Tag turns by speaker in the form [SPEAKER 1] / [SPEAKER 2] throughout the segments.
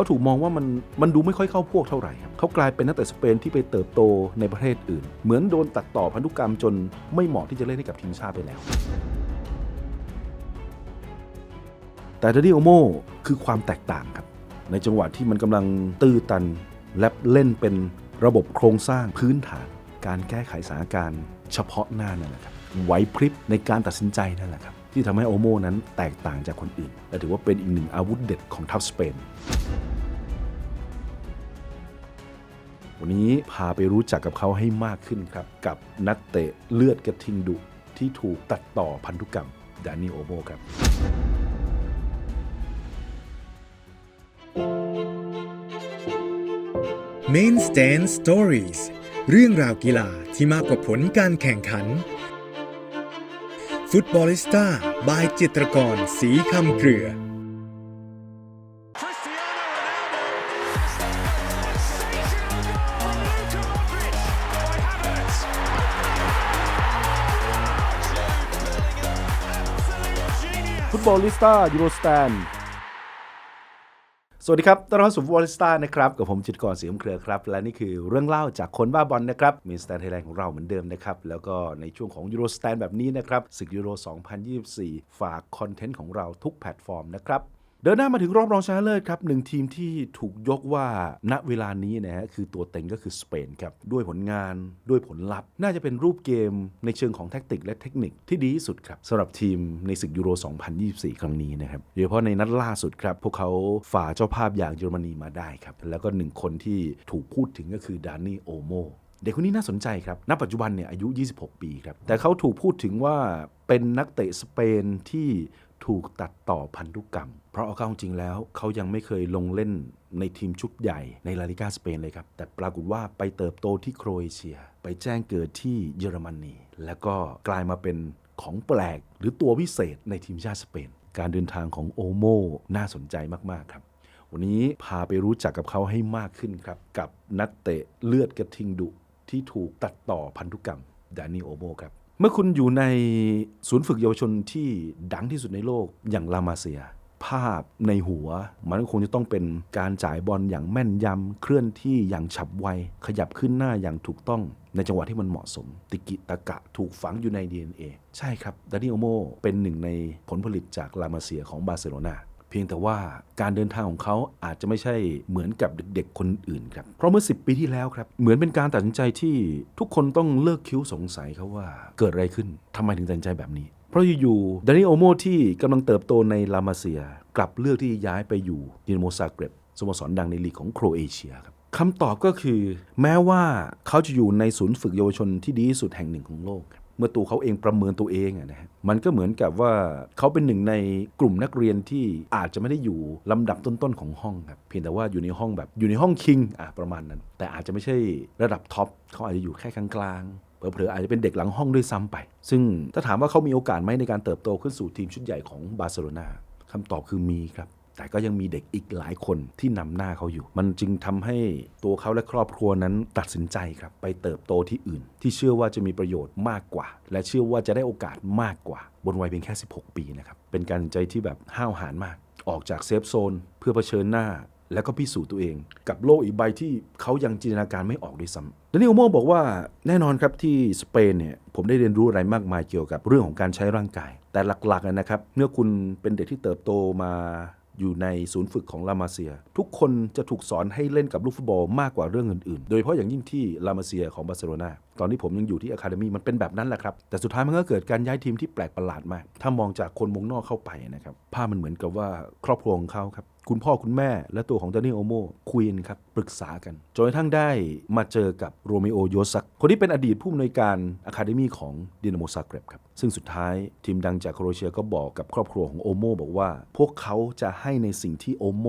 [SPEAKER 1] เขาถูกมองว่ามันมันดูไม่ค่อยเข้าพวกเท่าไหร่ครับเขากลายเป็นนักเตะสเปนที่ไปเติบโตในประเทศอื่น เหมือนโดนตัดต่อพันธุกรรมจนไม่เหมาะที่จะเล่นให้กับทีมชาติไปแล้ว แต่ดนิโอโมคือความแตกต่างครับ ในจังหวะที่มันกำลังตื้อตันและเล่นเป็นระบบโครงสร้างพื้นฐาน การแก้ไขสถานการณ์เฉพาะหน้านั่นแหละครับไหวพริบในการตัดสินใจนั่นแหละครับที่ทำให้โอโมนั้นแตกต่างจากคนอื่น และถือว่าเป็นอีกหนึ่งอาวุธเด็ดของทัพสเปน วันนี้พาไปรู้จักกับเขาให้มากขึ้นครับ กับนักเตะเลือดกระทิงดุที่ถูกตัดต่อพันธุกรรมดานิโอโมครับ
[SPEAKER 2] Main Stand Stories เรื่องราวกีฬาที่มากกว่าผลการแข่งขัน ฟุตบอลิสต้าบายจิตรกรสีคำเกลือ
[SPEAKER 1] ฟุตบอลลิสต้ายูโรสแตนสวัสดีครับ ต้อนรับสู่ฟุตบอลลิสต้านะครับ กับผมจิตกรเสีมเครือครับ และนี่คือเรื่องเล่าจากคนบ้าบอลนะครับ มีสแตนไทยแลนด์ของเราเหมือนเดิมนะครับ แล้วก็ในช่วงของยูโรสแตนแบบนี้นะครับศึกยูโร 2024 ฝากคอนเทนต์ของเราทุกแพลตฟอร์มนะครับ เดินหน้ามาถึงรอบรองชนะเลิศครับหนึ่งทีมที่ถูกยกว่าณเวลานี้นะฮะคือตัวเต็งก็คือสเปนครับด้วยผลงานด้วยผลลัพธ์ น่าจะเป็นรูปเกมในเชิงของแท็กติกและเทคนิคที่ดีที่สุดครับสำหรับทีมในศึกยูโร 2024 ครั้งนี้นะครับโดยเฉพาะในนัดล่าสุดครับ พวกเขาฝ่าเจ้าภาพอย่างเยอรมนีมาได้ครับ แล้วก็หนึ่งคนที่ถูกพูดถึงก็คือดานนี่โอโมเด็กคนนี้น่าสนใจครับ ณ ปัจจุบันเนี่ยอายุ 26 ปีครับ แต่เขาถูกพูดถึงว่าเป็นนักเตะสเปนที่ ถูกตัดต่อพันธุกรรม เพราะเอาเข้าจริงแล้ว เขายังไม่เคยลงเล่นในทีมชุดใหญ่ในลาลิกาสเปนเลยครับ แต่ปรากฏว่าไปเติบโตที่โครเอเชีย ไปแจ้งเกิดที่เยอรมนีแล้วก็กลายมาเป็นของแปลก หรือตัวพิเศษในทีมชาติสเปน การเดินทางของโอโมน่าสนใจมาก ๆ ครับ วันนี้พาไปรู้จักกับเขาให้มากขึ้นครับ กับนักเตะเลือดกระทิงดุที่ถูกตัดต่อพันธุกรรมดานิโอโมครับ เมื่อคุณอยู่ในศูนย์ฝึกเยาวชนที่ดังที่สุดในโลกอย่างลามาเซีย ภาพในหัว มันก็คงจะต้องเป็นการจ่ายบอลอย่างแม่นยำ เคลื่อนที่อย่างฉับไว ขยับขึ้นหน้าอย่างถูกต้องในจังหวะที่มันเหมาะสม ติกิตะกะถูกฝังอยู่ใน DNA ใช่ครับดานิโอโมเป็นหนึ่งในผลผลิตจากลามาเซียของบาร์เซโลนา เพียงแต่ว่าการเดินทางของเขาอาจจะไม่ใช่เหมือนกับเด็กๆคนอื่นครับ เพราะเมื่อ 10 ปีที่แล้วครับ เหมือนเป็นการตัดสินใจที่ทุกคนต้องเลิกคิ้วสงสัยเขาว่าเกิดอะไรขึ้นทำไมถึงตัดสินใจแบบนี้ เพราะอยู่ๆดานิโอโมที่กำลังเติบโตในลามาเซีย กลับเลือกที่ย้ายไปอยู่ดินโมซาเกร็บสโมสรดังในลีกของโครเอเชียครับคำตอบก็คือ แม้ว่าเขาจะอยู่ในศูนย์ฝึกเยาวชนที่ดีที่สุดแห่งหนึ่งของโลก เมื่อตัวเขาเองประเมินตัวเองอะนะฮะมันก็เหมือนกับว่าเขาเป็นหนึ่งในกลุ่มนักเรียนที่อาจจะไม่ได้อยู่ลำดับต้นๆของห้องครับเพียงแต่ว่าอยู่ในห้องแบบอยู่ในห้องคิงอะประมาณนั้น แต่อาจจะไม่ใช่ระดับท็อปเขาอาจจะอยู่แค่กลางๆเผลอๆอาจจะเป็นเด็กหลังห้องด้วยซ้ำไป ซึ่งถ้าถามว่าเขามีโอกาสไหมในการเติบโตขึ้นสู่ทีมชุดใหญ่ของบาร์เซโลนาคำตอบคือมีครับ แต่ก็ยังมีเด็กอีกหลายคนที่นำหน้าเขาอยู่ มันจึงทำให้ตัวเขาและครอบครัวนั้นตัดสินใจครับไปเติบโตที่อื่น ที่เชื่อว่าจะมีประโยชน์มากกว่า และเชื่อว่าจะได้โอกาสมากกว่า บนวัยเพียงแค่ 16 ปีนะครับเป็นการใจที่แบบห้าวหาญมาก ออกจากเซฟโซนเพื่อเผชิญหน้าแล้วก็พิสูจน์ตัวเอง กับโลกอีกใบที่เขายังจินตนาการไม่ออกด้วยซ้ำดานิโอโมบอกว่าแน่นอนครับที่สเปนเนี่ยผมได้เรียนรู้อะไรมากมายเกี่ยวกับเรื่องของการใช้ร่างกาย แต่หลักๆนะครับเมื่อคุณเป็นเด็กที่เติบโตมา อยู่ในศูนย์ฝึกของลามาเซีย ทุกคนจะถูกสอนให้เล่นกับลูกฟุตบอลมากกว่าเรื่องอื่นๆ โดยเฉพาะอย่างยิ่งที่ลามาเซียของบาร์เซโลนา ตอนที่ผมยังอยู่ที่อะคาเดมีมันเป็นแบบนั้นแหละครับ แต่สุดท้ายมันก็เกิดการย้ายทีมที่แปลกประหลาดมาก ถ้ามองจากคนวงนอกเข้าไปนะครับภาพมันเหมือนกับว่าครอบครัวของเขาครับคุณพ่อคุณแม่และตัวของดานิโอโมคุยนครับปรึกษากันจนกระทั่งได้มาเจอกับโรเมโอโยซักคนที่เป็นอดีตผู้อำนวยการอะคาเดมีของดินาโมซาเกรบครับซึ่งสุดท้ายทีมดังจากโครเอเชียก็บอกกับครอบครัวของโอโมบอกว่า พวกเขาจะให้ในสิ่งที่โอโม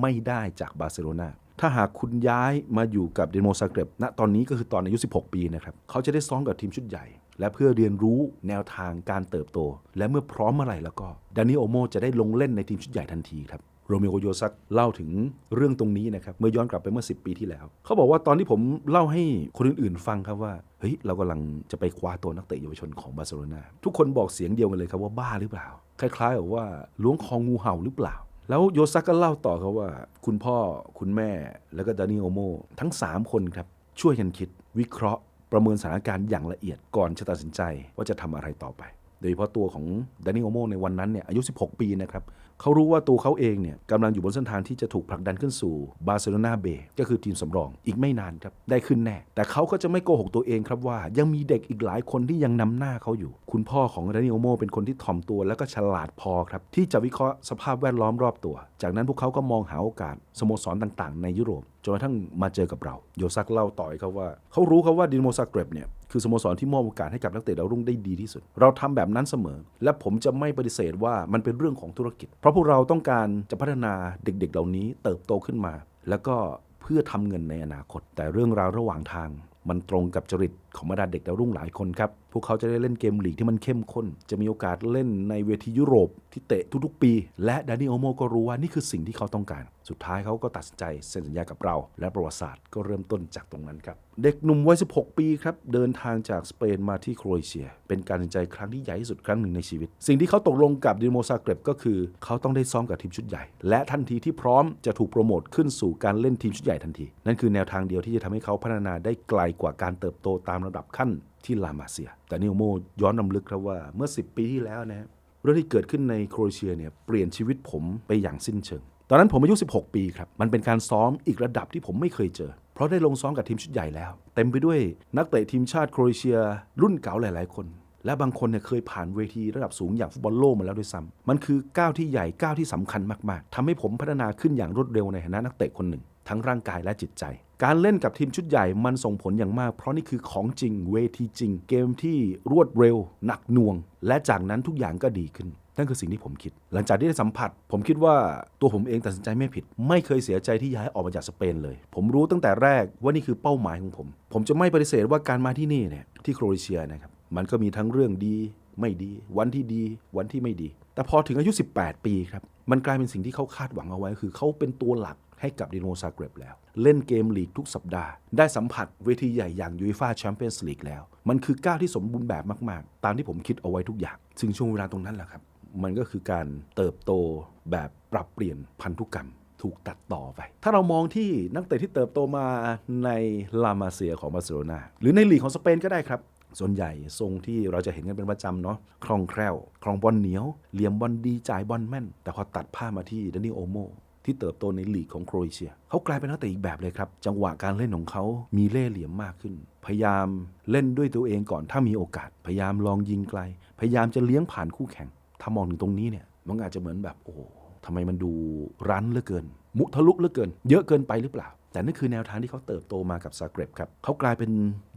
[SPEAKER 1] ไม่ได้จากบาร์เซโลนา ถ้าหากคุณย้ายมาอยู่กับเดนโมซาเกรบณตอนนี้ก็คือตอนอายุ 16 ปีนะครับเขาจะได้ซ้อมกับทีมชุดใหญ่ และเพื่อเรียนรู้แนวทางการเติบโต และเมื่อพร้อมเมื่อไหร่แล้วก็ดานิโอโมจะได้ลงเล่นในทีมชุดใหญ่ทันทีครับโรเมโอโยซักเล่าถึงเรื่องตรงนี้นะครับ เมื่อย้อนกลับไปเมื่อ 10 ปีที่แล้ว เขาบอกว่าตอนที่ผมเล่าให้คนอื่นๆ ฟังครับว่า เฮ้ย เรากำลังจะไปคว้าตัวนักเตะเยาวชนของบาร์เซโลนาทุกคนบอกเสียงเดียวกันเลยครับว่าบ้าหรือเปล่า คล้ายๆกับว่าล้วงคองูเห่าหรือเปล่า แล้วโยซักก็เล่าต่อครับว่า คุณพ่อคุณแม่แล้วก็ดานิโอโมทั้ง 3 คนครับ ช่วยกันคิดวิเคราะห์ประเมินสถานการณ์อย่างละเอียดก่อนจะตัดสินใจว่าจะทำอะไรต่อไป โดยเฉพาะตัวของดานิโอโมในวันนั้นเนี่ยอายุ 16 ปีนะครับ เขารู้ว่าตัวเขาเองเนี่ยกำลังอยู่บนเส้นทางที่จะถูกผลักดันขึ้นสู่บาร์เซโลนาเบย์ก็คือทีมสำรอง อีกไม่นานครับ ได้ขึ้นแน่ แต่เขาก็จะไม่โกหกตัวเองครับว่า ยังมีเด็กอีกหลายคนที่ยังนำหน้าเขาอยู่ คุณพ่อของดานิโอโมเป็นคนที่ถ่อมตัว และก็ฉลาดพอครับ ที่จะวิเคราะห์สภาพแวดล้อมรอบตัว จากนั้นพวกเขาก็มองหาโอกาสสโมสรต่างๆ ในยุโรปจนกระทั่งมาเจอกับเรา โยซักเล่าต่อยเขาว่า เขารู้ครับว่าดินโมซาเกรบเนี่ย คือสโมสรที่มอบโอกาสให้กับนักเตะดาวรุ่งได้ดีที่สุด เราทำแบบนั้นเสมอ และผมจะไม่ปฏิเสธว่ามันเป็นเรื่องของธุรกิจ เพราะพวกเราต้องการจะพัฒนาเด็กๆ เหล่านี้เติบโตขึ้นมา แล้วก็เพื่อทำเงินในอนาคต แต่เรื่องราวระหว่างทาง มันตรงกับจริต ของบรรดาเด็กดาวรุ่งหลายคนครับ พวกเขาจะได้เล่นเกมลีกที่มันเข้มข้น จะมีโอกาสเล่นในเวทียุโรปที่เตะทุกๆ ปี และดานิโอโมก็รู้ว่านี่คือสิ่งที่เขาต้องการ สุดท้ายเขาก็ตัดสินใจเซ็นสัญญากับเรา และประวัติศาสตร์ก็เริ่มต้นจากตรงนั้นครับ เด็กหนุ่มวัย 16 ปีครับ เดินทางจากสเปนมาที่โครเอเชีย เป็นการตัดสินใจครั้งที่ใหญ่ที่สุดครั้งหนึ่งในชีวิต สิ่งที่เขาตกลงกับดิโมซาเกรบก็คือ เขาต้องได้ซ้อมกับทีมชุดใหญ่ และทันทีที่พร้อมจะถูกโปรโมทขึ้นสู่การเล่นทีมชุดใหญ่ทันที นั่นคือแนวทางเดียวที่จะทำให้เขาพัฒนาได้ไกลกว่าการเติบโตตามระดับขั้นที่ลามาเซีย แต่นิโอโมย้อนนำลึกครับว่าเมื่อ 10 ปีที่แล้วนะเรื่องที่เกิดขึ้นในโครเอเชียเนี่ยเปลี่ยนชีวิตผมไปอย่างสิ้นเชิง ตอนนั้นผมอายุ 16 ปีครับ มันเป็นการซ้อมอีกระดับที่ผมไม่เคยเจอ เพราะได้ลงซ้อมกับทีมชุดใหญ่แล้ว เต็มไปด้วยนักเตะทีมชาติโครเอเชีย รุ่นเก่าหลาย ๆ คน และบางคนเนี่ยเคยผ่านเวทีระดับสูงอย่างฟุตบอลโลกมาแล้วด้วยซ้ำมันคือก้าวที่ใหญ่ก้าวที่สำคัญมาก ๆทำให้ผมพัฒนาขึ้นอย่างรวดเร็วในฐานะนักเตะคนหนึ่ง ทั้งร่างกายและจิตใจ การเล่นกับทีมชุดใหญ่มันส่งผลอย่างมาก เพราะนี่คือของจริงเวทีจริง เกมที่รวดเร็ว หนักหน่วง และจากนั้นทุกอย่างก็ดีขึ้น นั่นคือสิ่งที่ผมคิด หลังจากที่ได้สัมผัส ผมคิดว่าตัวผมเองตัดสินใจไม่ผิด ไม่เคยเสียใจที่ย้ายออกมาจากสเปนเลย ผมรู้ตั้งแต่แรกว่านี่คือเป้าหมายของผม ผมจะไม่ปฏิเสธว่าการมาที่นี่เนี่ยที่โครเอเชียนะครับมันก็มีทั้งเรื่องดีไม่ดี วันที่ดี วันที่ไม่ดี แต่พอถึงอายุ 18 ปีครับมันกลายเป็นสิ่งที่เขาคาดหวังเอาไว้ คือเขาเป็นตัวหลักให้กับดิโนซาเกรบแล้ว เล่นเกมลีกทุกสัปดาห์ ได้สัมผัสเวทีใหญ่อย่างยูฟ่าแชมเปี้ยนส์ลีกแล้ว มันคือก้าวที่สมบูรณ์แบบมาก ๆ ตามที่ผมคิดเอาไว้ทุกอย่าง ซึ่งช่วงเวลาตรงนั้นแหละครับ มันก็คือการเติบโตแบบปรับเปลี่ยนพันธุกรรมถูกตัดต่อไป ถ้าเรามองที่นักเตะที่เติบโตมาในลามาเซียของบาร์เซโลนาหรือในลีกของสเปนก็ได้ครับ ส่วนใหญ่ทรงที่เราจะเห็นกันเป็นประจำเนาะคล่องแคล่วครองบอลเหนียว เหลี่ยมบอลดีจ่ายบอลแม่น แต่พอตัดผ้ามาที่ดานิโอโม ที่เติบโตในลีกของโครเอเชีย เขากลายเป็นนักเตะอีกแบบเลยครับ จังหวะการเล่นของเขามีเล่ห์เหลี่ยมมากขึ้น พยายามเล่นด้วยตัวเองก่อนถ้ามีโอกาส พยายามลองยิงไกล พยายามจะเลี้ยงผ่านคู่แข่ง ถ้ามองถึงตรงนี้เนี่ย มันอาจจะเหมือนแบบโอ้ทำไมมันดูรั้นเหลือเกิน มุทะลุเหลือเกิน เยอะเกินไปหรือเปล่า แต่นั่นคือแนวทางที่เขาเติบโตมากับซาเกรบครับเขากลายเป็น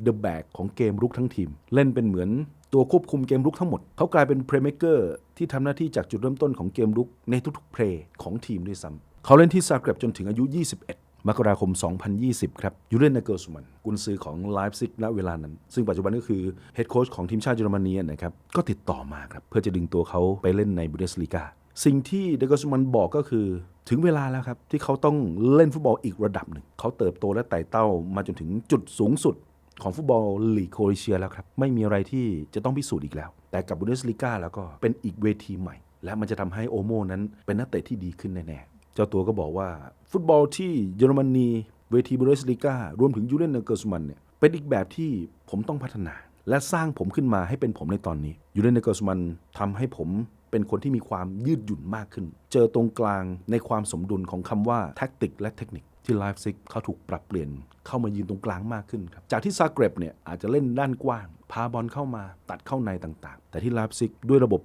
[SPEAKER 1] เดอะแบกของเกมรุกทั้งทีม เล่นเป็นเหมือนตัวควบคุมเกมรุกทั้งหมด เขากลายเป็นเพลย์เม k เกอร์ที่ทำหน้าที่จากจุดเริ่มต้นของเกมรุกในทุกๆเพลย์ของทีมด้วยซ้ำ เขาเล่นที่ซาเกร็บจนถึงอายุ 21 มกราคม 2020 ครับยูเรนนาเกิลสุมันกุนซือของไลฟ์ซิกณเวลานั้น ซึ่งปัจจุบันก็คือเฮดโค้ชของทีมชาติเยอรมนีนะครับก็ติดต่อมาครับเพื่อจะดึงตัวเขาไปเล่นในบูเดสลีกาสิ่งที่เดกอสมันบอกก็คือถึงเวลาแล้วครับ ที่เขาต้องเล่นฟุตบอลอีกระดับหนึ่ง เขาเติบโตและไต่เต้ามาจนถึงจุดสูงสุดของฟุตบอลลีกโครเอเชียแล้วครับ ไม่มีอะไรที่จะต้องพิสูจน์อีกแล้ว แต่กับบูเดสลีกาแล้วก็เป็นอีกเวทีใหม่ และมันจะทำให้โอโมนั้นเป็นนักเตะที่ดีขึ้นแน่ๆ เจ้าตัวก็บอกว่า ฟุตบอลที่เยอรมนีเวทีบูเดสลีการวมถึงยูเรนเนเกอร์สมันเนี่ยเป็นอีกแบบที่ผมต้องพัฒนา และสร้างผมขึ้นมาให้เป็นผมในตอนนี้ยูเรนเนเกอร์สมันทำให้ผมเป็นคนที่มีความยืดหยุ่นมากขึ้น เจอตรงกลางในความสมดุลของคำว่าแท็กติกและเทคนิคที่ไลฟ์ซิกเขาถูกปรับเปลี่ยนเข้ามายืนตรงกลางมากขึ้นครับจากที่ซาเกร็บเนี่ยอาจจะเล่นด้านกว้าง พาบอลเข้ามาตัดเข้าในต่างๆ แต่ที่ไลฟ์ซิกด้วยระบบ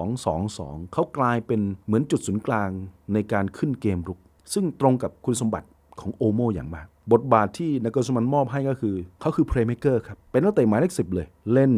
[SPEAKER 1] 4-2-2-2 เขากลายเป็นเหมือนจุดศูนย์กลางในการขึ้นเกมรุก ซึ่งตรงกับคุณสมบัติของโอโมอย่างมาก บทบาทที่นักสมันมอบให้ก็คือ เขาคือเพลย์เมเกอร์ครับ เป็นนักเตะหมายเลขสิบเลย เล่น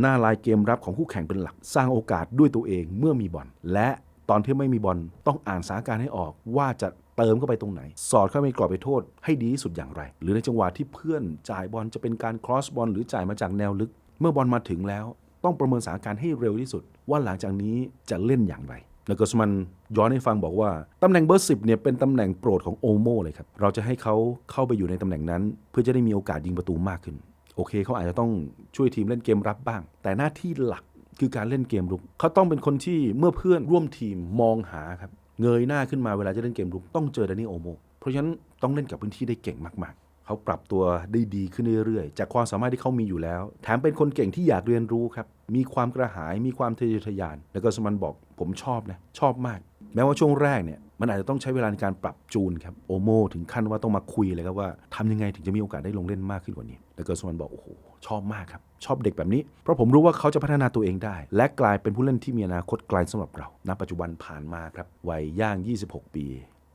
[SPEAKER 1] หน้าลายเกมรับของคู่แข่งเป็นหลัก สร้างโอกาสด้วยตัวเองเมื่อมีบอลและตอนที่ไม่มีบอลต้องอ่านสถานการณ์ให้ออกว่าจะ เติมเข้าไปตรงไหน สอดเข้าไปกรอบไปโทษให้ดีที่สุดอย่างไร หรือในจังหวะที่เพื่อนจ่ายบอลจะเป็นการครอสบอลหรือจ่ายมาจากแนวลึก เมื่อบอลมาถึงแล้ว ต้องประเมินสถานการณ์ให้เร็วที่สุด ว่าหลังจากนี้จะเล่นอย่างไรแล้วก็สมันย้อนให้ฟังบอกว่า ตำแหน่งเบอร์สิบเนี่ยเป็นตำแหน่งโปรดของโอโมเลยครับ เราจะให้เขาเข้าไปอยู่ในตำแหน่งนั้น เพื่อจะได้มีโอกาสยิงประตูมากขึ้น โอเคเขาอาจจะต้องช่วยทีมเล่นเกมรับบ้าง แต่หน้าที่หลักคือการเล่นเกมรุก เขาต้องเป็นคนที่เมื่อเพื่อนร่วมทีมมองหาครับ เงยหน้าขึ้นมาเวลาจะเล่นเกมรุกต้องเจอดานิโอโม เพราะฉะนั้นต้องเล่นกับพื้นที่ได้เก่งมากๆ เขาปรับตัวได้ดีขึ้นเรื่อยๆ จากความสามารถที่เขามีอยู่แล้ว แถมเป็นคนเก่งที่อยากเรียนรู้ครับ มีความกระหาย มีความทะเยอทะยาน แล้วก็สมันบอกผมชอบนะ ชอบมาก แม้ว่าช่วงแรกเนี่ย มันอาจจะต้องใช้เวลาในการปรับจูนครับ โอโม ถึงขั้นว่าต้องมาคุยเลยครับว่าทำยังไงถึงจะมีโอกาสได้ลงเล่นมากขึ้นกว่านี้ แล้วก็สมันบอกโอ้โห ชอบมากครับ ชอบเด็กแบบนี้ เพราะผมรู้ว่าเขาจะพัฒนาตัวเองได้ และกลายเป็นผู้เล่นที่มีอนาคตไกลสำหรับเรา ณ ปัจจุบันผ่านมาครับ วัยย่าง 26 ปี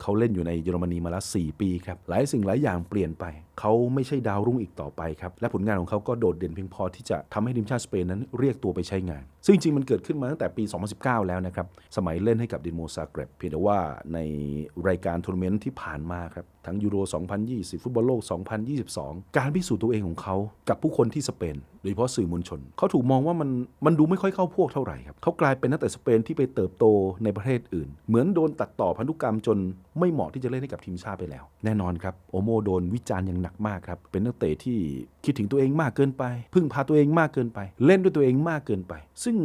[SPEAKER 1] เขาเล่นอยู่ในเยอรมนีมาแล้ว 4 ปีครับ หลายสิ่งหลายอย่างเปลี่ยนไป เขาไม่ใช่ดาวรุ่งอีกต่อไปครับ และผลงานของเขาก็โดดเด่นเพียงพอที่จะทำให้ทีมชาติสเปนนั้นเรียกตัวไปใช้งานซึ่งจริงมันเกิดขึ้นมาตั้งแต่ปี 2019 แล้วนะครับ สมัยเล่นให้กับดินโมซาเกรบเพียงแต่ว่าในรายการทัวร์นาเมนต์ที่ผ่านมาครับ ทั้งยูโร 2020 ฟุตบอลโลก 2022 การพิสูจน์ตัวเองของเขา กับผู้คนที่สเปน โดยเฉพาะสื่อมวลชน เขาถูกมองว่ามันมันดูไม่ค่อยเข้าพวกเท่าไหร่ครับ เขากลายเป็นนักเตะสเปนที่ไปเติบโตในประเทศอื่น เหมือนโดนตัดต่อพันธุกรรมจนไม่เหมาะที่จะเล่นให้กับทีมชาติไปแล้ว แน่นอนครับโอโมโดนวิจารณ์อย่างหนักมากครับ เป็นนักเตะที่คิดถึงตัวเองมากเกินไป พึ่งพาตัวเองมากเกินไป เล่นด้วยตัวเองมากเกินไปซึึ่ง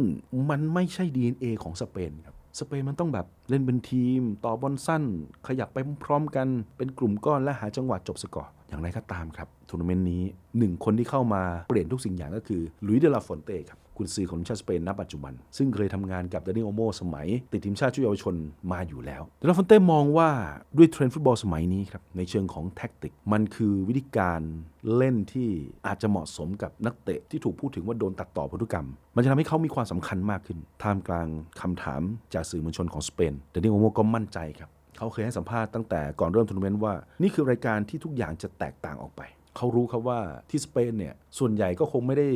[SPEAKER 1] มันไม่ใช่ DNA ของสเปนครับ สเปนมันต้องแบบ เล่นเป็นทีม ต่อบอลสั้น ขยับไปพร้อมกัน เป็นกลุ่มก้อนและหาจังหวะจบสกอร์ อย่างไรก็ตามครับทัวร์นาเมนต์นี้หนึ่งคนที่เข้ามาเปลี่ยนทุกสิ่งอย่างก็คือลุยเดลาฟอนเต้ครับคุณซือของทีมชาติสเปนณปัจจุบัน ซึ่งเคยทำงานกับดานิโอโมสมัย ติดทีมชาติชุดเยาวชนมาอยู่แล้วเดลาฟอนเต้มองว่าด้วยเทรนด์ฟุตบอลสมัยนี้ครับ ในเชิงของแท็กติก มันคือวิธีการเล่นที่อาจจะเหมาะสมกับนักเตะที่ถูกพูดถึงว่าโดนตัดต่อพันธุกรรม มันจะทำให้เขามีความสำคัญมากขึ้น ท่ามกลางคำถามจากสื่อมวลชนของสเปนดานิโอโมก็มั่นใจครับ เขาเคยให้สัมภาษณ์ตั้งแต่ก่อนเริ่มทัวร์นาเมนต์ว่า นี่คือรายการที่ทุกอย่างจะแตกต่างออกไป เขารู้ครับว่าที่สเปนเนี่ย ส่วนใหญ่ก็คงไม่ได้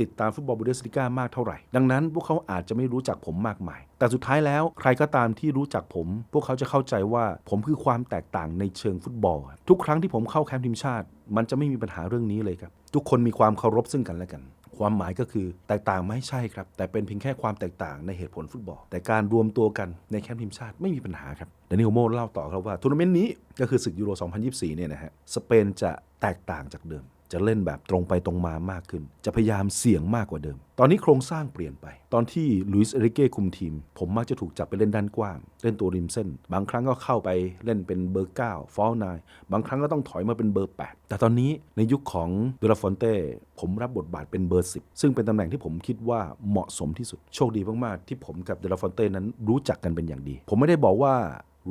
[SPEAKER 1] ติดตามฟุตบอลบูเดสลิก้ามากเท่าไหร่ ดังนั้นพวกเขาอาจจะไม่รู้จักผมมากมาย แต่สุดท้ายแล้วใครก็ตามที่รู้จักผม พวกเขาจะเข้าใจว่าผมคือความแตกต่างในเชิงฟุตบอล ทุกครั้งที่ผมเข้าแคมป์ทีมชาติ มันจะไม่มีปัญหาเรื่องนี้เลยครับ ทุกคนมีความเคารพซึ่งกันและกัน ความหมายก็คือแตกต่างไม่ใช่ครับ แต่เป็นเพียงแค่ความแตกต่างในเหตุผลฟุตบอล แต่การรวมตัวกันในแคมป์ทีมชาติไม่มีปัญหาครับดานิโอโมเล่าต่อครับว่าทัวร์นาเมนต์นี้ก็คือศึกยูโร 2024 เนี่ยนะฮะสเปนจะแตกต่างจากเดิม จะเล่นแบบตรงไปตรงมามากขึ้น จะพยายามเสี่ยงมากกว่าเดิม ตอนนี้โครงสร้างเปลี่ยนไป ตอนที่ลุยส์เอริเก้คุมทีม ผมมักจะถูกจับไปเล่นด้านกว้าง เล่นตัวริมเส้น บางครั้งก็เข้าไปเล่นเป็นเบอร์9ฟอลนายบางครั้งก็ต้องถอยมาเป็นเบอร์ 8 แต่ตอนนี้ในยุคของเดลาฟอนเต้ผมรับบทบาทเป็นเบอร์ 10 ซึ่งเป็นตำแหน่งที่ผมคิดว่าเหมาะสมที่สุด โชคดีมากๆที่ผมกับเดลาฟอนเต้นั้นรู้จักกันเป็นอย่างดี ผมไม่ได้บอกว่า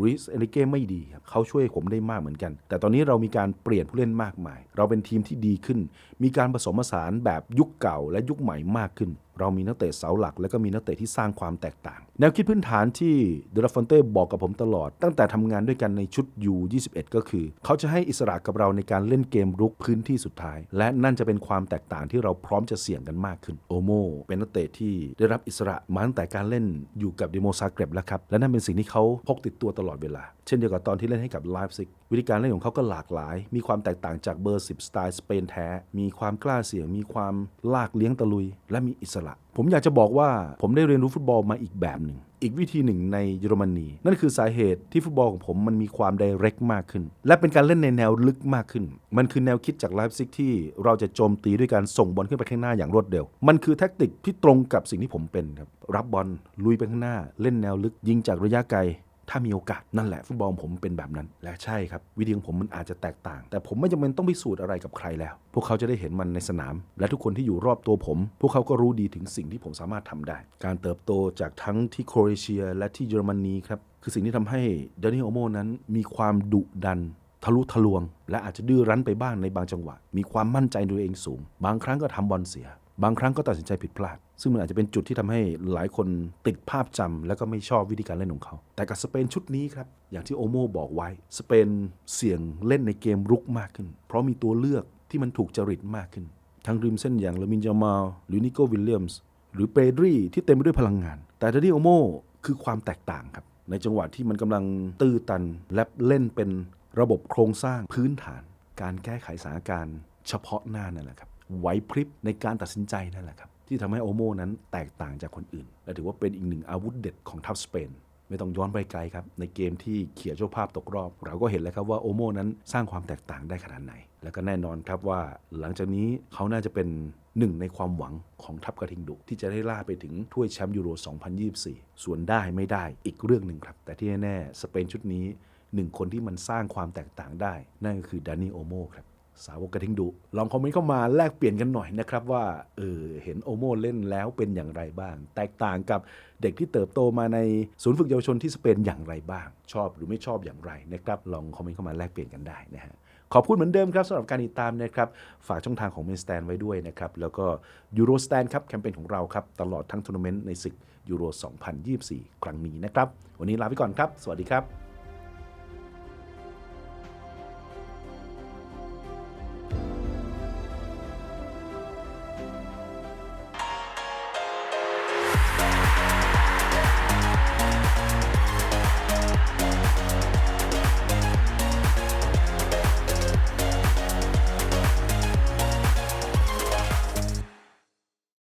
[SPEAKER 1] ริสเอริเก้ไม่ดีครับเขาช่วยผมได้มากเหมือนกัน แต่ตอนนี้เรามีการเปลี่ยนผู้เล่นมากมาย เราเป็นทีมที่ดีขึ้น มีการผสมผสานแบบยุคเก่าและยุคใหม่มากขึ้น เรามีนักเตะเสาหลัก และก็มีนักเตะที่สร้างความแตกต่าง แนวคิดพื้นฐานที่เดลฟอนเต้บอกกับผมตลอด ตั้งแต่ทำงานด้วยกันในชุด U21 ก็คือ เขาจะให้อิสระกับเราในการเล่นเกมรุกพื้นที่สุดท้าย และนั่นจะเป็นความแตกต่างที่เราพร้อมจะเสี่ยงกันมากขึ้นโอโมเป็นนักเตะที่ได้รับอิสระมาตั้งแต่การเล่นอยู่กับดิโมซาเกร็บแล้วครับและนั่นเป็นสิ่งที่เขาพกติดตัวตลอดเวลา เช่นเดียวกับตอนที่เล่นให้กับไลฟ์ซิกวิธีการเล่นของเขาก็หลากหลาย มีความแตกต่างจากเบอร์ 10 สไตล์สเปนแท้ มีความกล้าเสี่ยงมีความลากเลี้ยงตะลุย และมีอิสระผมอยากจะบอกว่าผมได้เรียนรู้ฟุตบอลมาอีกแบบหนึ่ง อีกวิธีหนึ่งในเยอรมนี นั่นคือสาเหตุที่ฟุตบอลของผมมันมีความไดเรกมากขึ้น และเป็นการเล่นในแนวลึกมากขึ้น มันคือแนวคิดจากไลฟ์ซิกที่เราจะโจมตีด้วยการส่งบอลขึ้นไปข้างหน้าอย่างรวดเร็ว มันคือแท็กติกที่ตรงกับสิ่งที่ผมเป็นครับ รับบอลลุยไปข้างหน้า เล่นแนวลึกยิงจากระยะไกล ถ้ามีโอกาสนั่นแหละฟุตบอลผมเป็นแบบนั้น และใช่ครับ วิธีของผมมันอาจจะแตกต่าง แต่ผมไม่จำเป็นต้องพิสูจน์อะไรกับใครแล้ว พวกเขาจะได้เห็นมันในสนาม และทุกคนที่อยู่รอบตัวผม พวกเขาก็รู้ดีถึงสิ่งที่ผมสามารถทำได้ การเติบโตจากทั้งที่โครเอเชีย และที่เยอรมนีครับคือสิ่งที่ทำให้เดนิโอโมนั้นมีความดุดันทะลุทะลวง และอาจจะดื้อรั้นไปบ้างในบางจังหวะ มีความมั่นใจในตัวเองสูง บางครั้งก็ทำบอลเสีย บางครั้งก็ตัดสินใจผิดพลาด ซึ่งมันอาจจะเป็นจุดที่ทำให้หลายคนติดภาพจำและก็ไม่ชอบวิธีการเล่นของเขา แต่กับสเปนชุดนี้ครับ อย่างที่โอโมบอกไว้ สเปนเสี่ยงเล่นในเกมรุกมากขึ้น เพราะมีตัวเลือกที่มันถูกจริตมากขึ้น ทั้งริมเส้นอย่างเลมินจามาลหรือนิโกวิลเลียมส์หรือเปดรีที่เต็มไปด้วยพลังงาน แต่ดานิโอโมคือความแตกต่างครับ ในจังหวะที่มันกำลังตื้อตันและเล่นเป็นระบบโครงสร้างพื้นฐาน การแก้ไขสถานการณ์เฉพาะหน้านั่นแหละครับ ไหวพริบในการตัดสินใจนั่นแหละครับ ที่ทำให้โอโมนั้นแตกต่างจากคนอื่น และถือว่าเป็นอีกหนึ่งอาวุธเด็ดของทัพสเปนไม่ต้องย้อนไปไกลครับ ในเกมที่เขี่ยเจ้าภาพตกรอบ เราก็เห็นแล้วครับว่าโอโมนั้นสร้างความแตกต่างได้ขนาดไหน แล้วก็แน่นอนครับว่าหลังจากนี้เขาน่าจะเป็นหนึ่งในความหวังของทัพกระทิงดุ ที่จะได้ล่าไปถึงถ้วยแชมป์ยูโร 2024 ส่วนได้ไม่ได้อีกเรื่องหนึ่งครับ แต่ที่แน่ๆสเปนชุดนี้หนึ่งคนที่มันสร้างความแตกต่างได้ นั่นก็คือดานิโอโมครับ สาวกกระทิงดุลองคอมเมนต์เข้ามาแลกเปลี่ยนกันหน่อยนะครับ ว่าเออเห็นโอโมเล่นแล้วเป็นอย่างไรบ้าง แตกต่างกับเด็กที่เติบโตมาในศูนย์ฝึกเยาวชนที่สเปนอย่างไรบ้าง ชอบหรือไม่ชอบอย่างไรนะครับลองคอมเมนต์เข้ามาแลกเปลี่ยนกันได้นะฮะขอบคุณเหมือนเดิมครับสำหรับการติดตามนะครับฝากช่องทางของเมนสแตนไว้ด้วยนะครับแล้วก็ยูโรสแตนครับแคมเปญของเราครับตลอดทั้งทัวร์นาเมนต์ในศึกยูโร 2024 ครั้งนี้นะครับวันนี้ลาไปก่อนครับ สวัสดีครับ